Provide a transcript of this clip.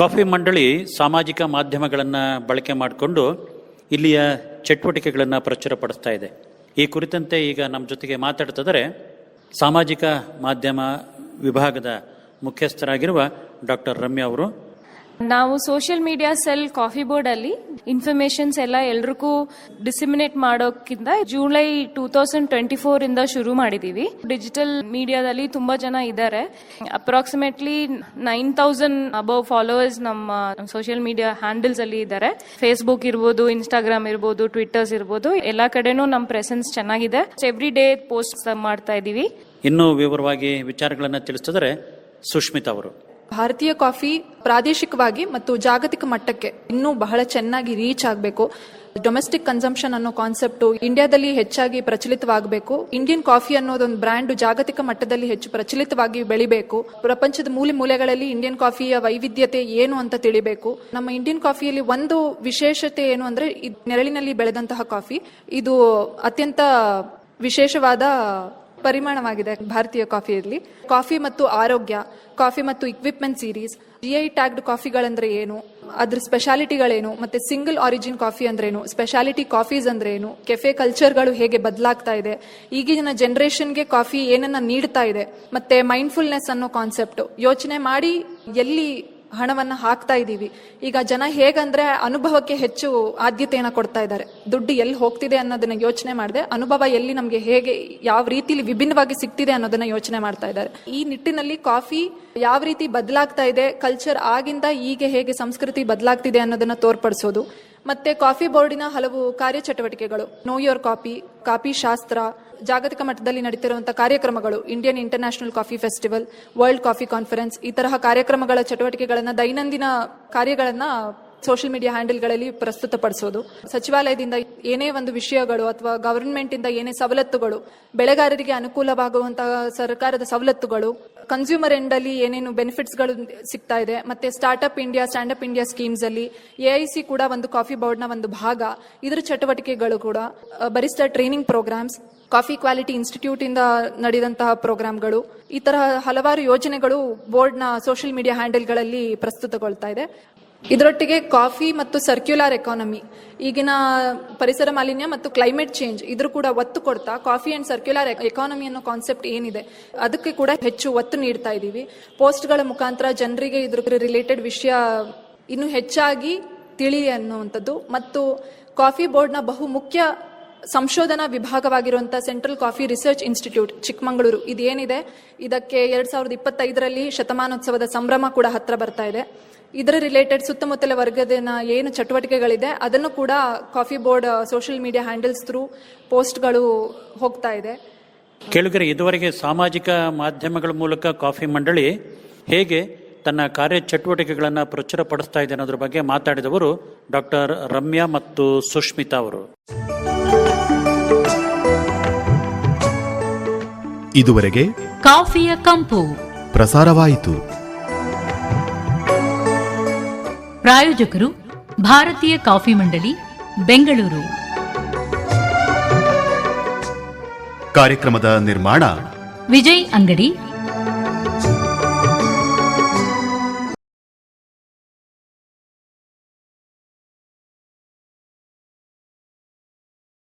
Coffee ಮಂಡಳಿ ಸಾಮಾಜಿಕ ಮಾಧ್ಯಮಗಳನ್ನು ಬಳಕೆ ಮಾಡಿಕೊಂಡು ಇಲ್ಲಿಯ ಚಟುವಟಿಕೆಗಳನ್ನು ಪ್ರಚುರಪಡಿಸ್ತಾ ಇದೆ. ಈ ಕುರಿತಂತೆ ಈಗ ನಮ್ಮ ಜೊತೆಗೆ ಮಾತಾಡ್ತಿದ್ದಾರೆ ಸಾಮಾಜಿಕ ಮಾಧ್ಯಮ ವಿಭಾಗದ ಮುಖ್ಯಸ್ಥರಾಗಿರುವ ಡಾಕ್ಟರ್ ರಮ್ಯಾ ಅವರು. ನಾವು social media cell coffee board informations ಎಲ್ಲ ಎಲ್ರಿಗೂ ಡಿಸಿಮಿನೇಟ್ ಮಾಡೋಕ್ಕಿಂತ July two thousand twenty four ಇಂದ ಶುರು ಮಾಡಿದೀವಿ. ಡಿಜಿಟಲ್ ಮೀಡಿಯಾದಲ್ಲಿ ತುಂಬಾ ಜನ ಇದ್ದಾರೆ. Approximately nine thousand above followers ನಮ್ಮ ಸೋಷಿಯಲ್ ಮೀಡಿಯಾ ಹ್ಯಾಂಡಲ್ಸ್ ಅಲ್ಲಿ ಇದ್ದಾರೆ. ಫೇಸ್ಬುಕ್ ಇರ್ಬೋದು ಇನ್ಸ್ಟಾಗ್ರಾಮ್ ಇರ್ಬೋದು ಟ್ವಿಟರ್ಸ್ ಇರ್ಬೋದು, ಎಲ್ಲಾ ಕಡೆನೂ ನಮ್ಮ ಪ್ರೆಸೆನ್ಸ್ ಚೆನ್ನಾಗಿದೆ. ಎವ್ರಿ ಡೇ ಪೋಸ್ಟ್ ಮಾಡ್ತಾ ಇದೀವಿ. ಇನ್ನೂ ವಿವರವಾಗಿ ವಿಚಾರಗಳನ್ನು ತಿಳಿಸಿದರೆ ಸುಷ್ಮಿತಾ ಅವರು. ಭಾರತೀಯ ಕಾಫಿ ಪ್ರಾದೇಶಿಕವಾಗಿ ಮತ್ತು ಜಾಗತಿಕ ಮಟ್ಟಕ್ಕೆ ಇನ್ನೂ ಬಹಳ ಚೆನ್ನಾಗಿ ರೀಚ್ ಆಗಬೇಕು. ಡೊಮೆಸ್ಟಿಕ್ ಕನ್ಸಂಪ್ಷನ್ ಅನ್ನೋ ಕಾನ್ಸೆಪ್ಟ್ ಇಂಡಿಯಾದಲ್ಲಿ ಹೆಚ್ಚಾಗಿ ಪ್ರಚಲಿತವಾಗಬೇಕು. ಇಂಡಿಯನ್ ಕಾಫಿ ಅನ್ನೋದೊಂದು ಬ್ರ್ಯಾಂಡ್ ಜಾಗತಿಕ ಮಟ್ಟದಲ್ಲಿ ಹೆಚ್ಚು ಪ್ರಚಲಿತವಾಗಿ ಬೆಳಿಬೇಕು. ಪ್ರಪಂಚದ ಮೂಲೆ ಮೂಲೆಗಳಲ್ಲಿ ಇಂಡಿಯನ್ ಕಾಫಿಯ ವೈವಿಧ್ಯತೆ ಏನು ಅಂತ ತಿಳಿಬೇಕು. ನಮ್ಮ ಇಂಡಿಯನ್ ಕಾಫಿಯಲ್ಲಿ ಒಂದು ವಿಶೇಷತೆ ಏನು ಅಂದ್ರೆ ನೆರಳಿನಲ್ಲಿ ಬೆಳೆದಂತಹ ಕಾಫಿ ಇದು ಅತ್ಯಂತ ವಿಶೇಷವಾದ ಪರಿಮಾಣವಾಗಿದೆ ಭಾರತೀಯ ಕಾಫಿಯಲ್ಲಿ. ಕಾಫಿ ಮತ್ತು ಆರೋಗ್ಯ, ಕಾಫಿ ಮತ್ತು ಇಕ್ವಿಪ್ಮೆಂಟ್ ಸೀರೀಸ್ ಜಿಐ ಟ್ಯಾಗ್ಡ್ ಕಾಫಿಗಳಂದ್ರೆ ಏನು, ಅದ್ರ ಸ್ಪೆಷಾಲಿಟಿಗಳೇನು ಮತ್ತೆ ಸಿಂಗಲ್ ಆರಿಜಿನ್ ಕಾಫಿ ಅಂದ್ರೇನು ಸ್ಪೆಷಾಲಿಟಿ ಕಾಫೀಸ್ ಅಂದ್ರೆ ಏನು ಕೆಫೆ ಕಲ್ಚರ್ಗಳು ಹೇಗೆ ಬದಲಾಗ್ತಾ ಇದೆ, ಈಗಿನ ಜನರೇಷನ್ಗೆ ಕಾಫಿ ಏನನ್ನ ನೀಡ್ತಾ ಇದೆ, ಮತ್ತೆ ಮೈಂಡ್ಫುಲ್ನೆಸ್ ಅನ್ನೋ ಕಾನ್ಸೆಪ್ಟ್ ಯೋಚನೆ ಮಾಡಿ ಎಲ್ಲಿ ಹಣವನ್ನ ಹಾಕ್ತಾ ಇದ್ದೀವಿ. ಈಗ ಜನ ಹೇಗಂದ್ರೆ ಅನುಭವಕ್ಕೆ ಹೆಚ್ಚು ಆದ್ಯತೆಯನ್ನು ಕೊಡ್ತಾ ಇದ್ದಾರೆ. ದುಡ್ಡು ಎಲ್ಲಿ ಹೋಗ್ತಿದೆ ಅನ್ನೋದನ್ನ ಯೋಚನೆ ಮಾಡದೆ, ಅನುಭವ ಎಲ್ಲಿ ನಮಗೆ ಹೇಗೆ, ಯಾವ ರೀತಿಲಿ ವಿಭಿನ್ನವಾಗಿ ಸಿಗ್ತಿದೆ ಅನ್ನೋದನ್ನ ಯೋಚನೆ ಮಾಡ್ತಾ ಇದ್ದಾರೆ. ಈ ನಿಟ್ಟಿನಲ್ಲಿ ಕಾಫಿ ಯಾವ ರೀತಿ ಬದಲಾಗ್ತಾ ಇದೆ ಕಲ್ಚರ್ ಆಗಿಂದ ಈಗ ಹೇಗೆ ಸಂಸ್ಕೃತಿ ಬದಲಾಗ್ತಿದೆ ಅನ್ನೋದನ್ನ ತೋರ್ಪಡಿಸೋದು. ಮತ್ತೆ ಕಾಫಿ ಬೋರ್ಡಿನ ಹಲವು ಕಾರ್ಯಚಟುವಟಿಕೆಗಳು. ನೋ ಯೋರ್ ಕಾಫಿ ಕಾಫಿ ಶಾಸ್ತ್ರ, ಜಾಗತಿಕ ಮಟ್ಟದಲ್ಲಿ ನಡೀತಿರುವಂತಹ ಕಾರ್ಯಕ್ರಮಗಳು Indian international coffee festival world coffee conference ಈ ತರಹ ಕಾರ್ಯಕ್ರಮಗಳ ಚಟುವಟಿಕೆಗಳನ್ನ ದೈನಂದಿನ ಕಾರ್ಯಗಳನ್ನ ಸೋಷಿಯಲ್ ಮೀಡಿಯಾ ಹ್ಯಾಂಡಲ್ಗಳಲ್ಲಿ ಪ್ರಸ್ತುತಪಡಿಸೋದು. ಸಚಿವಾಲಯದಿಂದ ಏನೇ ಒಂದು ವಿಷಯಗಳು ಅಥವಾ ಗವರ್ಮೆಂಟ್ ಇಂದ ಏನೇ ಸವಲತ್ತುಗಳು, ಬೆಳೆಗಾರರಿಗೆ ಅನುಕೂಲವಾಗುವಂತಹ ಸರ್ಕಾರದ ಸವಲತ್ತುಗಳು ಕನ್ಸ್ಯೂಮರ್ ಎಂಡ್ ಅಲ್ಲಿ ಏನೇನು ಬೆನಿಫಿಟ್ಸ್ಗಳು ಸಿಗ್ತಾ ಇದೆ, ಮತ್ತೆ startup India standup India schemes ಅಲ್ಲಿ ಎಐಸಿ ಕೂಡ ಒಂದು ಕಾಫಿ ಬೋರ್ಡ್ನ ಒಂದು ಭಾಗ. ಇದರ ಚಟುವಟಿಕೆಗಳು ಕೂಡ ಬರಿಷ್ಠ training programmes coffee quality institute ಇಂದ ನಡೆದಂತಹ ಪ್ರೋಗ್ರಾಮ್ಗಳು ಈ ತರಹ ಹಲವಾರು ಯೋಜನೆಗಳು ಬೋರ್ಡ್ನ ಸೋಷಿಯಲ್ ಮೀಡಿಯಾ ಹ್ಯಾಂಡಲ್ಗಳಲ್ಲಿ ಪ್ರಸ್ತುತಗೊಳ್ತಾ ಇದೆ. ಇದರೊಟ್ಟಿಗೆ ಕಾಫಿ ಮತ್ತು ಸರ್ಕ್ಯುಲರ್ ಎಕಾನಮಿ ಈಗಿನ ಪರಿಸರ ಮಾಲಿನ್ಯ ಮತ್ತು ಕ್ಲೈಮೇಟ್ ಚೇಂಜ್ ಇದ್ರ ಕೂಡ ಒತ್ತು ಕೊಡ್ತಾ ಕಾಫಿ ಅಂಡ್ ಸರ್ಕ್ಯುಲರ್ ಎಕಾನಮಿ ಅನ್ನೋ ಕಾನ್ಸೆಪ್ಟ್ ಏನಿದೆ, ಅದಕ್ಕೆ ಕೂಡ ಹೆಚ್ಚು ಒತ್ತು ನೀಡ್ತಾ ಇದ್ದೀವಿ ಪೋಸ್ಟ್ಗಳ ಮುಖಾಂತರ ಜನರಿಗೆ ಇದ್ರ ರಿಲೇಟೆಡ್ ವಿಷಯ ಇನ್ನು ಹೆಚ್ಚಾಗಿ ತಿಳಿ ಅನ್ನುವಂಥದ್ದು. ಮತ್ತು ಕಾಫಿ ಬೋರ್ಡ್ನ ಬಹು ಮುಖ್ಯ ಸಂಶೋಧನಾ ವಿಭಾಗವಾಗಿರುವಂಥ central coffee research institute, Chikkamagaluru. ಇದೇನಿದೆ? ಇದಕ್ಕೆ ಎರಡ್ ಸಾವಿರದ ಇಪ್ಪತ್ತೈದರಲ್ಲಿ ಶತಮಾನೋತ್ಸವದ ಸಂಭ್ರಮ ಕೂಡ ಹತ್ರ ಬರ್ತಾ ಇದೆ. ಇದರ ರಿಲೇಟೆಡ್ ಸುತ್ತಮುತ್ತಲ ವರ್ಗದ ಏನು ಚಟುವಟಿಕೆಗಳಿದೆ, ಅದನ್ನು ಕೂಡ coffee board social media handles through ಪೋಸ್ಟ್ಗಳು ಹೋಗ್ತಾ ಇದೆ. ಕೇಳುಗರೆ, ಇದುವರೆಗೆ ಸಾಮಾಜಿಕ ಮಾಧ್ಯಮಗಳ ಮೂಲಕ ಕಾಫಿ ಮಂಡಳಿ ಹೇಗೆ ತನ್ನ ಕಾರ್ಯ ಚಟುವಟಿಕೆಗಳನ್ನು ಪ್ರಚುರಪಡಿಸ್ತಾ ಇದೆ ಅನ್ನೋದ್ರ ಬಗ್ಗೆ ಮಾತಾಡಿದವರು ಡಾಕ್ಟರ್ ರಮ್ಯಾ ಮತ್ತು ಸುಷ್ಮಿತಾ ಅವರು. ಇದುವರೆಗೆ ಕಾಫಿಯ ಕಂಪು. ಪ್ರಸಾರವಾಯಿತು. ಪ್ರಾಯೋಜಕರು ಭಾರತೀಯ ಕಾಫಿ ಮಂಡಳಿ ಬೆಂಗಳೂರು. ಕಾರ್ಯಕ್ರಮದ ನಿರ್ಮಾಣ ವಿಜಯ್ ಅಂಗಡಿ